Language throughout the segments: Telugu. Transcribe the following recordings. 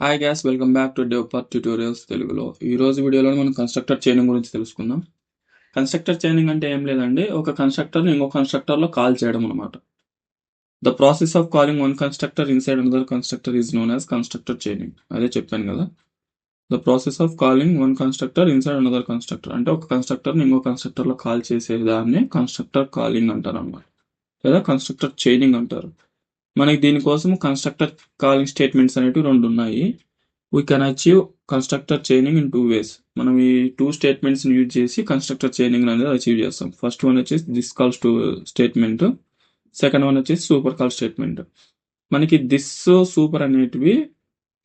Hi guys welcome back to developer tutorials తెలుగులో ఈ రోజు వీడియోలో మనం కన్స్ట్రక్టర్ చైనింగ్ గురించి తెలుసుకుందాం. కన్స్ట్రక్టర్ చైనింగ్ అంటే ఏం లేదండి ఒక కన్స్ట్రక్టర్ ఇంకో కన్స్ట్రక్టర్లో కాల్ చేయడం అనమాట the process of calling one constructor inside another constructor is known as constructor chaining అదే చెప్పాను కదా. The process of calling one constructor inside another constructor అంటే ఒక కన్స్ట్రక్టర్ని ఇంకో కన్స్ట్రక్టర్లో కాల్ చేసే దాన్ని కన్స్ట్రక్టర్ కాలింగ్ అంటారు అనమాట లేదా కన్స్ట్రక్టర్ చైనింగ్ అంటారు. మనకి దీనికోసం కన్స్ట్రక్టర్ కాలింగ్ స్టేట్మెంట్స్ అనేవి రెండు ఉన్నాయి we can achieve constructor chaining in two ways మనం ఈ టూ స్టేట్మెంట్స్ యూజ్ చేసి కన్స్ట్రక్టర్ చైనింగ్ అనేది అచీవ్ చేస్తాం. ఫస్ట్ వన్ వచ్చేసి this call to statement second one వచ్చేసి సూపర్ కాల్ స్టేట్మెంట్ మనకి దిస్ సూపర్ అనేటివి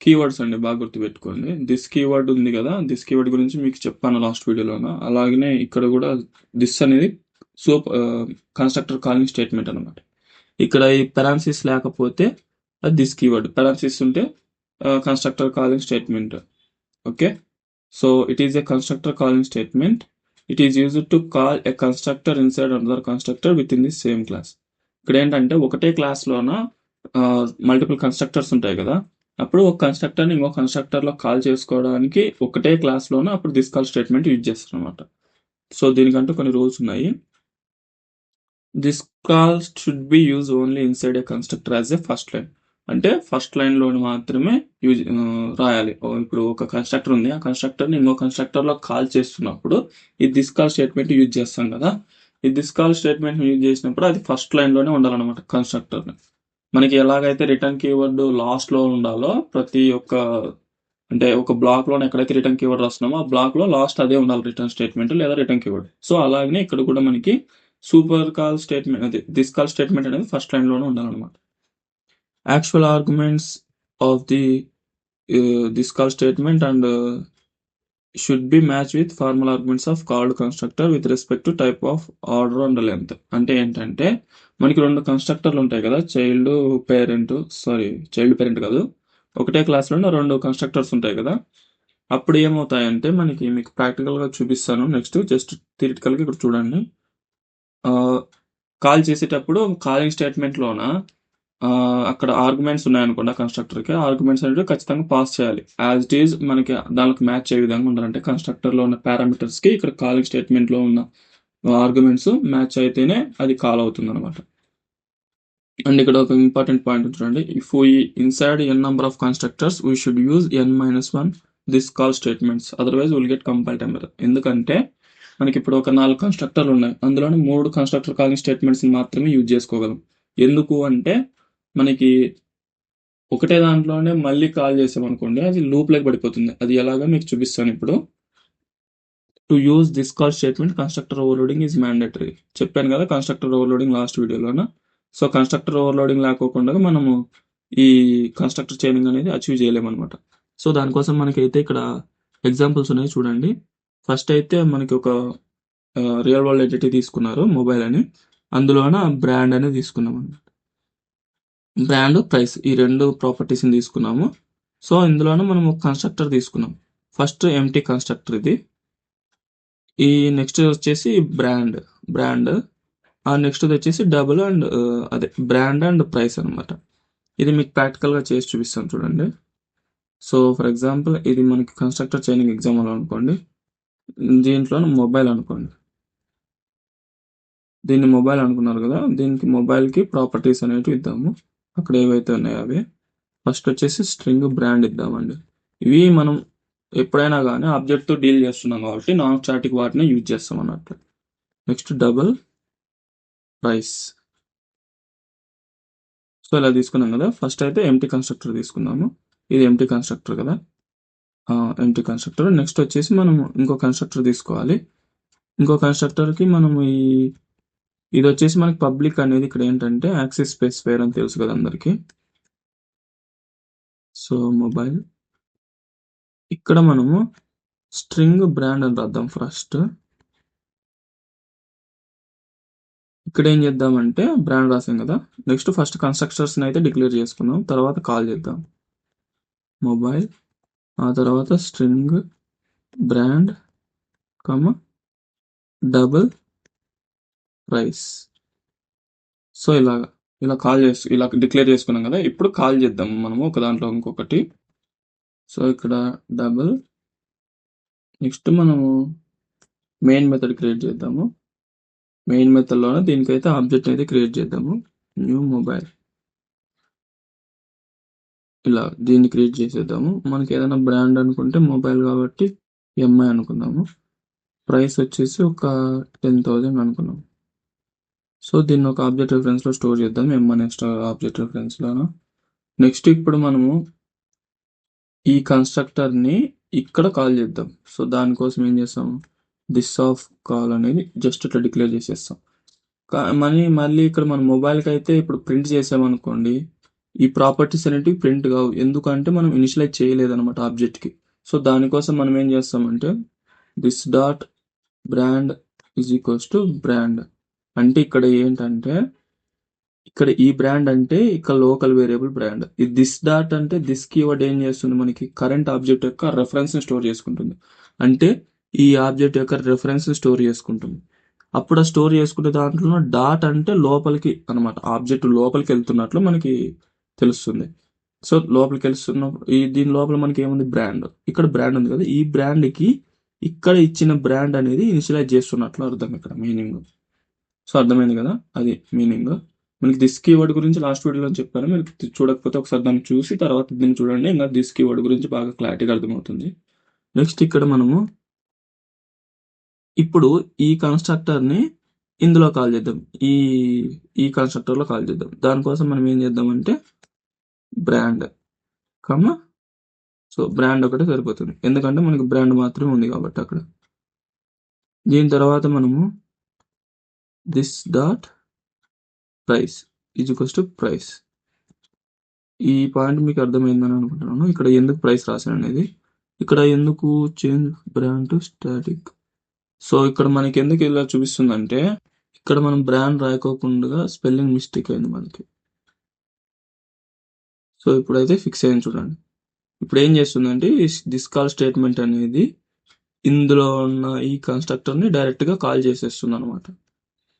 కీవర్డ్స్ అండి బాగా గుర్తుపెట్టుకోండి. దిస్ కీవర్డ్ ఉంది కదా దిస్ కీవర్డ్ గురించి మీకు చెప్పాను లాస్ట్ వీడియోలోన. అలాగనే ఇక్కడ కూడా దిస్ అనేది సూపర్ కన్స్ట్రక్టర్ కాలింగ్ స్టేట్మెంట్ అనమాట ఇక్కడ ఈ పెరాన్సిస్ లేకపోతే అది దిస్ కీవర్డ్ పెరాన్సిస్ ఉంటే constructor calling statement okay so it is a constructor calling statement it is used to call a constructor inside another constructor within the same class ఇక్కడ ఏంటంటే ఒకటే క్లాస్లోన మల్టిపుల్ కన్స్ట్రక్టర్స్ ఉంటాయి కదా. అప్పుడు ఒక కన్స్ట్రక్టర్ని ఇంకో కన్స్ట్రక్టర్లో కాల్ చేసుకోవడానికి ఒకటే క్లాస్లోన అప్పుడు దిస్ కాల్ స్టేట్మెంట్ యూజ్ చేస్తారు అనమాట సో దీనికంటూ కొన్ని రూల్స్ ఉన్నాయి. This call should be use only inside a constructor as a first line అంటే ఫస్ట్ లైన్లో మాత్రమే యూజ్ రాయాలి. ఇప్పుడు ఒక కన్స్ట్రక్టర్ ఉంది. ఆ కన్స్ట్రక్టర్ని ఇంకో కన్స్ట్రక్టర్లో కాల్ చేస్తున్నప్పుడు ఈ దిస్ కాల్ స్టేట్మెంట్ యూజ్ చేస్తాం కదా. ఈ దిస్ కాల్ స్టేట్మెంట్ యూజ్ చేసినప్పుడు అది ఫస్ట్ లైన్లోనే ఉండాలన్నమాట కన్స్ట్రక్టర్ మనకి ఎలాగైతే రిటర్న్ కీవర్డ్ లాస్ట్లో ఉండాలో ప్రతి ఒక్క అంటే ఒక బ్లాక్లో ఎక్కడైతే రిటర్న్ కీవర్డ్ రాస్తున్నామో ఆ బ్లాక్లో లాస్ట్ అదే ఉండాలి రిటర్న్ స్టేట్మెంట్ లేదా రిటర్న్ కీవర్డ్ సో అలాగనే ఇక్కడ కూడా మనకి సూపర్ కాల్ స్టేట్మెంట్ అదే దిస్ కాల్ స్టేట్మెంట్ అనేది ఫస్ట్ లైన్లోనే ఉండాలన్నమాట. Actual arguments of the this call statement and should be match with formal arguments of called constructor with respect to type of order and length అంటే ఏంటంటే మనకి రెండు కన్స్ట్రక్టర్లు ఉంటాయి కదా child parent sorry child parent కాదు. ఒకటే క్లాస్లో రెండు కన్స్ట్రక్టర్స్ ఉంటాయి కదా. అప్పుడు ఏమవుతాయంటే మనకి మీకు ప్రాక్టికల్గా చూపిస్తాను. నెక్స్ట్ జస్ట్ థిరిటికల్గా ఇక్కడ చూడండి. కాల్ చేసేటప్పుడు కాలింగ్ స్టేట్మెంట్లోన అక్కడ ఆర్గ్యుమెంట్స్ ఉన్నాయనుకోండి కన్స్ట్రక్టర్కి ఆర్గ్యుమెంట్స్ అనేవి ఖచ్చితంగా పాస్ చేయాలి. యాజ్ ఇట్ ఈజ్ మనకి దానికి మ్యాచ్ అయ్యే విధంగా ఉండాలంటే కన్స్ట్రక్టర్లో ఉన్న పారామీటర్స్కి ఇక్కడ కాలింగ్ స్టేట్మెంట్లో ఉన్న ఆర్గ్యుమెంట్స్ మ్యాచ్ అయితేనే అది కాల్ అవుతుంది అనమాట అండ్ ఇక్కడ ఒక ఇంపార్టెంట్ పాయింట్ చూడండి. If we inside N number of constructors we should use N minus one this call statements otherwise will get compile temper ఎందుకంటే మనకి ఇప్పుడు ఒక నాలుగు కన్స్ట్రక్టర్లు ఉన్నాయి. అందులోనే మూడు కన్స్ట్రక్టర్ కాలింగ్ స్టేట్మెంట్స్ మాత్రమే యూజ్ చేసుకోగలం. ఎందుకు అంటే మనకి ఒకటే దాంట్లోనే మళ్ళీ కాల్ చేసామనుకోండి అది లూప్ పడిపోతుంది. అది ఎలాగో మీకు చూపిస్తాను ఇప్పుడు. To use this call statement constructor overloading is mandatory చెప్పాను కదా కన్స్ట్రక్టర్ ఓవర్లోడింగ్ లాస్ట్ వీడియోలోన సో కన్స్ట్రక్టర్ ఓవర్లోడింగ్ లేకోకుండా మనము ఈ కన్స్ట్రక్టర్ చైనింగ్ అనేది అచీవ్ చేయలేమన్నమాట. సో దానికోసం మనకైతే ఇక్కడ ఎగ్జాంపుల్స్ ఉన్నాయి చూడండి. ఫస్ట్ అయితే మనకి ఒక రియల్ వరల్డ్ ఎంటిటీ తీసుకున్నారు మొబైల్ అని. అందులోన బ్రాండ్ అనేది తీసుకున్నాం అన్నమాట. బ్రాండ్ ప్రైస్ ఈ రెండు ప్రాపర్టీస్ని తీసుకున్నాము. సో ఇందులోనే మనం ఒక కన్స్ట్రక్టర్ తీసుకున్నాం. ఫస్ట్ ఎంటీ కన్స్ట్రక్టర్ ఇది. ఈ నెక్స్ట్ వచ్చేసి బ్రాండ్ బ్రాండ్ ఆ నెక్స్ట్ వచ్చేసి డబుల్ అండ్ అదే బ్రాండ్ అండ్ ప్రైస్ అన్నమాట. ఇది మీకు ప్రాక్టికల్గా చేసి చూపిస్తాను చూడండి. సో ఫర్ ఎగ్జాంపుల్ ఇది మనకి కన్స్ట్రక్టర్ చైనింగ్ ఎగ్జామ్ అనుకోండి. దీంట్లో మొబైల్ అనుకోండి. దీన్ని మొబైల్ అనుకున్నారు కదా దీనికి మొబైల్కి ప్రాపర్టీస్ అనేవి ఇద్దాము. అక్కడ ఏవైతే ఉన్నాయో అవి. ఫస్ట్ వచ్చేసి స్ట్రింగ్ బ్రాండ్ ఇద్దామండి. ఇవి మనం ఎప్పుడైనా కానీ ఆబ్జెక్ట్తో డీల్ చేస్తున్నాం కాబట్టి నాన్ స్టాటిక్ వాటిని యూజ్ చేస్తాం అన్నట్టు. నెక్స్ట్ డబుల్ ప్రైస్ సో ఇలా తీసుకున్నాం కదా. ఫస్ట్ అయితే ఎంటీ కన్స్ట్రక్టర్ తీసుకున్నాము. ఇది ఎంటీ కన్స్ట్రక్టర్ కదా. ఎంటీ కన్స్ట్రక్టర్ నెక్స్ట్ వచ్చేసి మనం ఇంకో కన్స్ట్రక్టర్ తీసుకోవాలి. ఇంకో కన్స్ట్రక్టర్కి మనం ఈ ఇది వచ్చేసి మనకి పబ్లిక్ అనేది ఇక్కడ ఏంటంటే యాక్సెస్ స్పెసిఫైర్ అని తెలుసు కదా అందరికీ. సో మొబైల్ ఇక్కడ మనము స్ట్రింగ్ బ్రాండ్ అని రాద్దాం ఫస్ట్ ఇక్కడ ఏం చేద్దామంటే బ్రాండ్ రాసాం కదా. నెక్స్ట్ ఫస్ట్ కన్స్ట్రక్టర్స్ని అయితే డిక్లేర్ చేసుకున్నాం. తర్వాత కాల్ చేద్దాం. మొబైల్ ఆ తర్వాత string brand comma double price so ఇలాగా ఇలా కాల్ చేసి ఇలా డిక్లేర్ చేసుకున్నాం కదా ఇప్పుడు కాల్ చేద్దాం మనము ఒక దాంట్లో ఇంకొకటి. సో ఇక్కడ డబుల్ నెక్స్ట్ మనము మెయిన్ మెథడ్ క్రియేట్ చేద్దాము. మెయిన్ మెథడ్లోనే దీనికైతే ఆబ్జెక్ట్ అయితే క్రియేట్ చేద్దాము. న్యూ మొబైల్ ఇలా దీన్ని క్రియేట్ చేసేద్దాము. మనకి ఏదైనా బ్రాండ్ అనుకుంటే మొబైల్ కాబట్టి ఎంఐ అనుకుందాము. ప్రైస్ వచ్చేసి ఒక టెన్ థౌజండ్ అనుకున్నాం సో దీన్ని ఒక ఆబ్జెక్ట్ రిఫరెన్స్లో స్టోర్ చేద్దాం. ఎంఐ అనే ఆబ్జెక్ట్ రిఫరెన్స్లోనా నెక్స్ట్ ఇప్పుడు మనము ఈ కన్స్ట్రక్టర్ని ఇక్కడ కాల్ చేద్దాం. సో దానికోసం ఏం చేస్తాం? దిస్ ఆఫ్ కాల్ అనేది జస్ట్ ఇట్లా డిక్లేర్ చేసేస్తాం. కా- మళ్ళీ ఇక్కడ మన మొబైల్కి అయితే ఇప్పుడు ప్రింట్ చేసామనుకోండి ఈ ప్రాపర్టీస్ అనేటివి ప్రింట్ కావు. ఎందుకంటే మనం ఇనిషియలైజ్ చేయలేదు అనమాట ఆబ్జెక్ట్కి. సో దానికోసం మనం ఏం చేస్తామంటే this dot brand is equals to brand అంటే ఇక్కడ ఏంటంటే ఇక్కడ ఈ బ్రాండ్ అంటే ఇక్కడ లోకల్ వేరియబుల్ బ్రాండ్ ఈ దిస్ డాట్ అంటే దిస్ కీవర్డ్ ఏం చేస్తుంది మనకి? కరెంట్ ఆబ్జెక్ట్ యొక్క రెఫరెన్స్ని స్టోర్ చేసుకుంటుంది. అంటే ఈ ఆబ్జెక్ట్ యొక్క రెఫరెన్స్ స్టోర్ చేసుకుంటుంది. అప్పుడు ఆ స్టోర్ చేసుకునే దాంట్లో డాట్ అంటే లోపలికి అన్నమాట. ఆబ్జెక్ట్ లోపలికి వెళ్తున్నట్లు మనకి తెలుస్తుంది. సో లోపలికి వెళ్తున్నప్పుడు ఈ దీని లోపల మనకి ఏముంది బ్రాండ్. ఇక్కడ బ్రాండ్ ఉంది కదా ఈ బ్రాండ్కి ఇక్కడ ఇచ్చిన బ్రాండ్ అనేది ఇనిషియలైజ్ చేస్తున్నట్లు అర్థం ఇక్కడ మీనింగ్. సో అర్థమైంది కదా అది మీనింగ్. మనకి దిస్ కీవర్డ్ గురించి లాస్ట్ వీడియోలో చెప్పాను మీరు చూడకపోతే ఒకసారి దాన్ని చూసి తర్వాత దీన్ని చూడండి ఇంకా దిస్ కీవర్డ్ గురించి బాగా క్లారిటీగా అర్థమవుతుంది. నెక్స్ట్ ఇక్కడ మనము ఇప్పుడు ఈ కన్స్ట్రక్టర్ని ఇందులో కాల్ చేద్దాం. ఈ ఈ కన్స్ట్రక్టర్లో కాల్ చేద్దాం. దానికోసం మనం ఏం చేద్దామంటే బ్రాండ్. కమ్మ? సో బ్రాండ్ ఒకటే సరిపోతుంది. ఎందుకంటే మనకి బ్రాండ్ మాత్రమే ఉంది కాబట్టి అక్కడ. దీని తర్వాత మనము this dot price is equals to price ఈ పాయింట్ మీకు అర్థమైందని అనుకుంటున్నాను. ఇక్కడ ఎందుకు ప్రైస్ రాశాను అనేది. ఇక్కడ ఎందుకు change brand to static so ఇక్కడ మనకి ఎందుకు ఇలా చూపిస్తుందంటే ఇక్కడ మనం బ్రాండ్ రాయకోకుండా స్పెల్లింగ్ మిస్టేక్ అయింది మనకి. సో ఇప్పుడైతే ఫిక్స్ అయ్యింది చూడండి. ఇప్పుడు ఏం చేస్తుందంటే దిస్ కాల్ స్టేట్మెంట్ అనేది ఇందులో ఉన్న ఈ కన్స్ట్రక్టర్ని డైరెక్ట్గా కాల్ చేసేస్తుంది అనమాట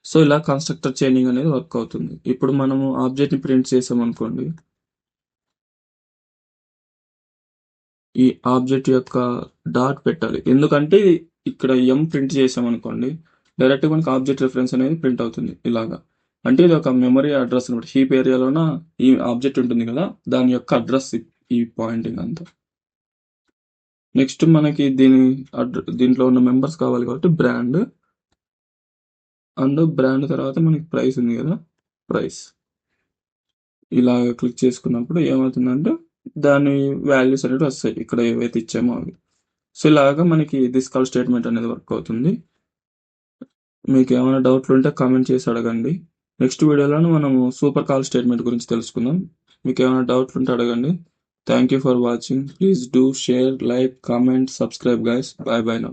సో ఇలా కన్స్ట్రక్టర్ చైనింగ్ అనేది వర్క్ అవుతుంది. ఇప్పుడు మనము ఆబ్జెక్ట్ని ప్రింట్ చేసాం అనుకోండి ఈ ఆబ్జెక్ట్ యొక్క డాట్ పెట్టాలి. ఎందుకంటే ఇక్కడ ఎం ప్రింట్ చేసాం అనుకోండి డైరెక్ట్ మనకి ఆబ్జెక్ట్ రిఫరెన్స్ అనేది ప్రింట్ అవుతుంది ఇలాగా. అంటే ఇది ఒక మెమరీ అడ్రస్ అనమాట హీప్ ఏరియాలోన ఈ ఆబ్జెక్ట్ ఉంటుంది కదా దాని యొక్క అడ్రస్ ఈ పాయింటింగ్ అంతా. నెక్స్ట్ మనకి దీని దీంట్లో ఉన్న మెంబర్స్ కావాలి కాబట్టి బ్రాండ్ అండ్ బ్రాండ్ తర్వాత మనకి ప్రైస్ ఉంది కదా ప్రైస్ ఇలా క్లిక్ చేసుకున్నప్పుడు ఏమవుతుందంటే దాని వాల్యూస్ అనేవి వస్తాయి ఇక్కడ ఏవైతే ఇచ్చామో అవి. సో ఇలాగా మనకి దిస్ కాల్ స్టేట్మెంట్ అనేది వర్క్ అవుతుంది. మీకు ఏమైనా డౌట్లు ఉంటే కామెంట్ చేసి అడగండి. నెక్స్ట్ వీడియోలో మనము సూపర్ కాల్ స్టేట్మెంట్ గురించి తెలుసుకుందాం. మీకు ఏమైనా డౌట్లు ఉంటే అడగండి. Thank you for watching. Please do share like comment subscribe guys bye bye now.